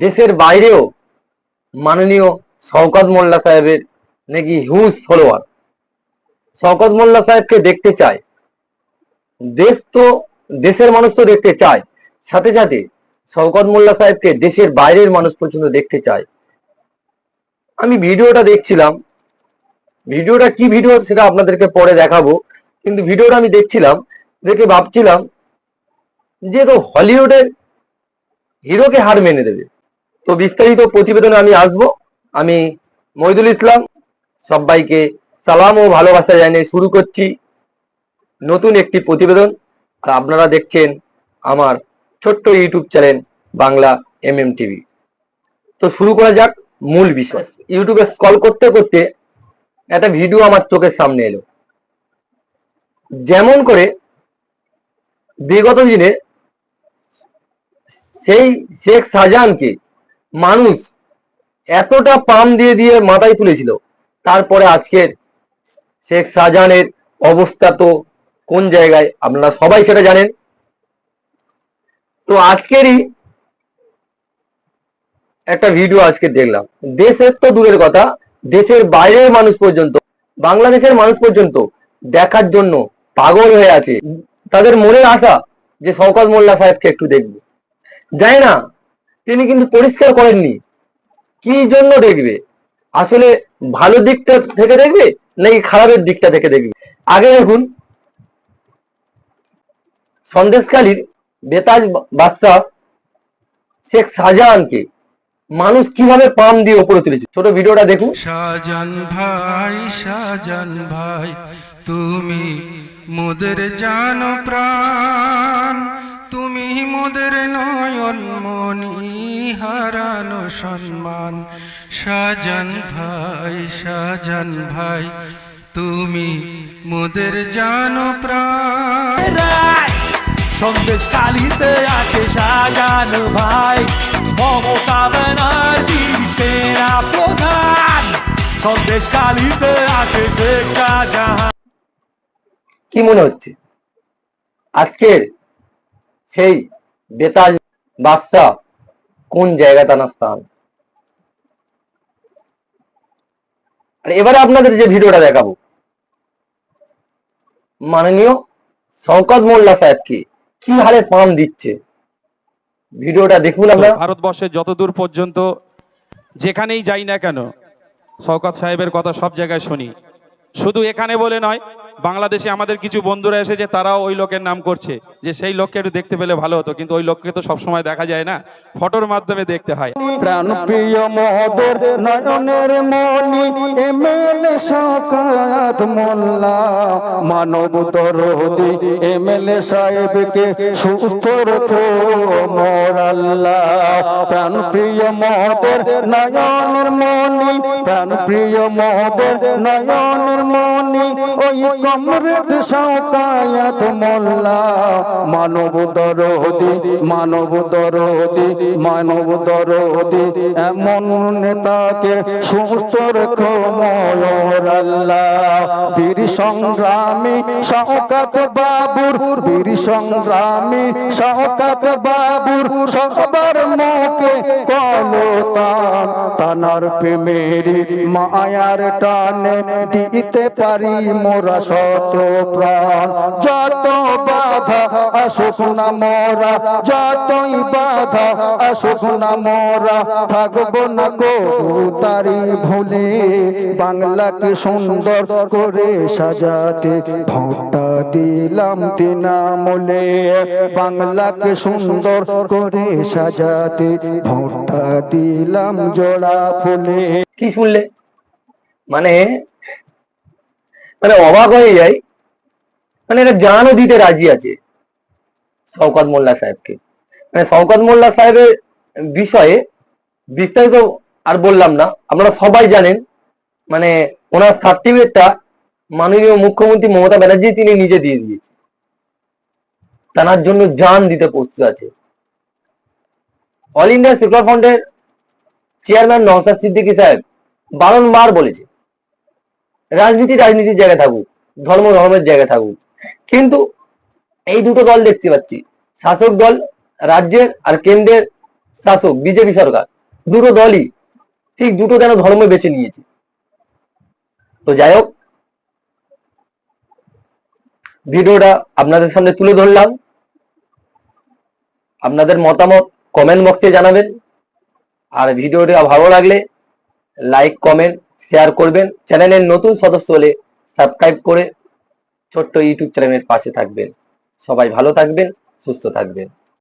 দেশের বাইরেও মাননীয় শওকত মোল্লা সাহেবের নাকি হিউজ ফলোয়ার শওকত মোল্লা সাহেবকে দেখতে চায়। দেশ তো, দেশের মানুষ তো দেখতে চায়। সাথে সাথে শওকত মোল্লা সাহেবকে দেশের বাইরের মানুষ পর্যন্ত দেখতে চায়। আমি ভিডিওটা দেখছিলাম। ভিডিওটা কি ভিডিও সেটা আপনাদেরকে পরে দেখাবো। কিন্তু ভিডিওটা আমি দেখছিলাম, দেখে ভাবছিলাম যে তো হলিউডের হিরোকে হার মেনে দেবে। তো বিস্তারিত প্রতিবেদনে আমি আসব। আমি মহিদুল ইসলাম, সবাইকে সালাম ও ভালোবাসা জানিয়ে শুরু করছি নতুন একটি প্রতিবেদন। আপনারা দেখছেন আমার ছোট্ট YouTube channel Bangla M M TV তো শুরু করা যাক মূল বিষয়। ইউটিউবে স্কল করতে করতে একটা ভিডিও আমার চোখের সামনে এলো। যেমন করে বিগত দিনে সেই শেখ শাহজাহানকে মানুষ এতটা পাম দিয়ে দিয়ে মাথায় তুলেছিল। তারপরে আজকের শেখ শাহজাহানের অবস্থা তো কোন জায়গায়? আপনারা সবাই সেটা জানেন। তো আজকেরই একটা ভিডিও আজকে দেখলাম। দেশের তো দূরের কথা, দেশের বাইরের মানুষ পর্যন্ত, বাংলাদেশের মানুষ পর্যন্ত দেখার জন্য পাগল হয়ে আছে। তাদের মনের আশা যে শওকত মোল্লা সাহেবকে একটু দেখবে। জানি না তিনি কিন্তু পরিষ্কার করেননি। কি জন্য দেখবে? আসলে ভালো দিকটা থেকে দেখবে নাকি খারাপের দিকটা থেকে দেখবে? আগে দেখুন সন্দেশকালীর বেতাজ বাদশাহ শেখ শাহজাহানকে মানুষ কীভাবে পাম দিয়ে উপরে তুলেছে? ছোট ভিডিওটা দেখুন। শাহজান ভাই শাহজান ভাই, তুমি মোদের জানো প্রাণ। মোদের নয়ন মনি হারানো সম্মান। শাহজান ভাই শাহজান ভাই তুমি মোদের জানো প্রাণ। রায় সন্দেশ কালিতে আছে শাহজান ভাই। মমতা ব্যানার্জির সেনা প্রধান। সন্দেশ কালিতে আছে শেখ শাহজাহান। কি মনে হচ্ছে? আজকের সেই বেতাজ বাদশাহ কোন জায়গা তার স্থান আর এবারে আপনাদের যে ভিডিওটা দেখাবো। মাননীয় শওকত মোল্লা সাহেবকে কি হারে পাম দিচ্ছে? ভিডিওটা দেখুন আমরা। ভারতবর্ষের যতদূর পর্যন্ত যেখানেই যাই না কেন, শওকত সাহেবের কথা সব জায়গায় শুনি। শুধু এখানে বলে নয় বাংলাদেশে আমাদের কিছু বন্ধুরা এসেছে তারাও ওই লোকের নাম করছে, যে সেই লোককে একটু দেখতে পেলে ভালো হতো, কিন্তু ওই লোককে তো সবসময় দেখা যায় না, ফটোর মাধ্যমে দেখতে হয়। প্রাণ প্রিয় নয়নের মনি এমএলএ মোল্লা মানব দরদি এমএলএ সাহেবকে সুস্থ রাখো মোর আল্লাহ। প্রাণ প্রিয় মহোদর নয়নের মনি প্রাণ প্রিয় মহোদর নয়নের মনি ওই কমরেড শকায়াত মোল্লা। মানব দরদি মানব দরদি মানব দরদি, এমন নেতাকে সুস্থ রেখো ময়ূর আল্লাহ বীর সংগ্রামী শওকাত বাবুর, বীর সংগ্রামী শওকাত বাবুর, সবার মুখে কলতান। তানার প্রেমেরি মায়ার টানে দিতে পারি মোরা শত প্রাণ। যত বাধা আসুক না মোরা, যতই বাধা আসুক না মোরা, থাকব না কো তারি ভুলে বাংলাকে সুন্দর করে সাজাতে ভোটটা দিলাম তৃণমূলে বাংলাকে সুন্দর করে সাজাতে ভোটটা দিলাম জোড়া ফুলে। কি শুনলে? মানে মানে অবাক হয়ে যায় মানে এটা জানও দিতে রাজি আছে শওকত মোল্লা সাহেবকে। মানে শওকত মোল্লা সাহেবের বিষয়ে বিস্তারিত আর বললাম না। আপনারা সবাই জানেন মানে ওনার সার্টিফিকেটটা মাননীয় মুখ্যমন্ত্রী মমতা ব্যানার্জি তিনি নিজে দিয়ে দিয়েছে তার জন্য জান দিতে প্রস্তুত আছে। অল ইন্ডিয়া সেকুলার ফ্রন্টের চেয়ারম্যান নওসাদ সিদ্দিকী সাহেব বারংবার বলেছে রাজনীতি রাজনীতির জায়গায় থাকুক, ধর্ম ধর্মের জায়গায় থাকুক। কিন্তু এই দুটো দল দেখতে পাচ্ছি, শাসক দল, রাজ্যের আর কেন্দ্রের শাসক, বিজেপি সরকার, দুটো দলই ঠিক দুটো কেন ধর্ম বেছে নিয়েছে। তো যাই হোক, ভিডিওটা আপনাদের সামনে তুলে ধরলাম। আপনাদের মতামত কমেন্ট বক্সে জানাবেন। আর ভিডিওটা ভালো লাগলে লাইক কমেন্ট শেয়ার করবেন। চ্যানেলের নতুন সদস্য হলে সাবস্ক্রাইব করে ছোট্ট ইউটিউব চ্যানেলের পাশে থাকবেন। সবাই ভালো থাকবেন, সুস্থ থাকবেন।